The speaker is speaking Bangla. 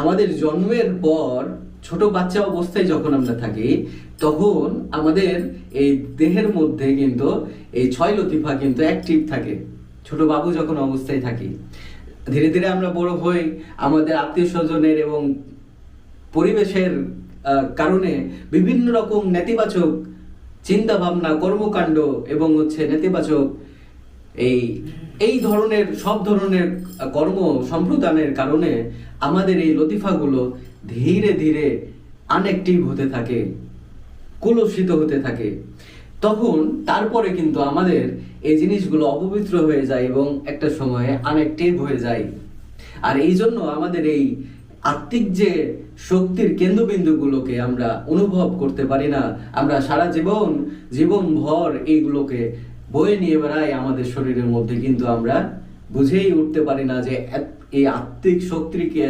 আমাদের জন্মের পর ছোট বাচ্চা অবস্থায় যখন আমরা থাকি, তখন আমাদের এই দেহের মধ্যে কিন্তু এই ছয় লতিফা কিন্তু অ্যাক্টিভ থাকে। ছোট বাবু যখন অবস্থায় থাকি, ধীরে ধীরে আমরা বড় হই, আমাদের আত্মীয় স্বজনের এবং পরিবেশের কারণে বিভিন্ন রকম নেতিবাচক চিন্তা ভাবনা কর্মকাণ্ড এবং হচ্ছে নেতিবাচক এই এই ধরনের, সব ধরনের কর্ম সম্প্রদানের কারণে আমাদের এই লতিফাগুলো ধীরে ধীরে আনএক্টিভ হতে থাকে, কুলসিত হতে থাকে। তখন তারপরে কিন্তু আমাদের এই জিনিসগুলো অপবিত্র হয়ে যায় এবং একটা সময়ে আনএক্টিভ হয়ে যায়। আর এই জন্য আমাদের এই আত্মিক যে শক্তির কেন্দ্রবিন্দুগুলোকে আমরা অনুভব করতে পারি না, আমরা সারা জীবন জীবন ভর এইগুলোকে বয়ে নিয়ে বেড়াই আমাদের শরীরের মধ্যে, কিন্তু আমরা বুঝেই উঠতে পারি না যে এই আত্মিক শক্তিকে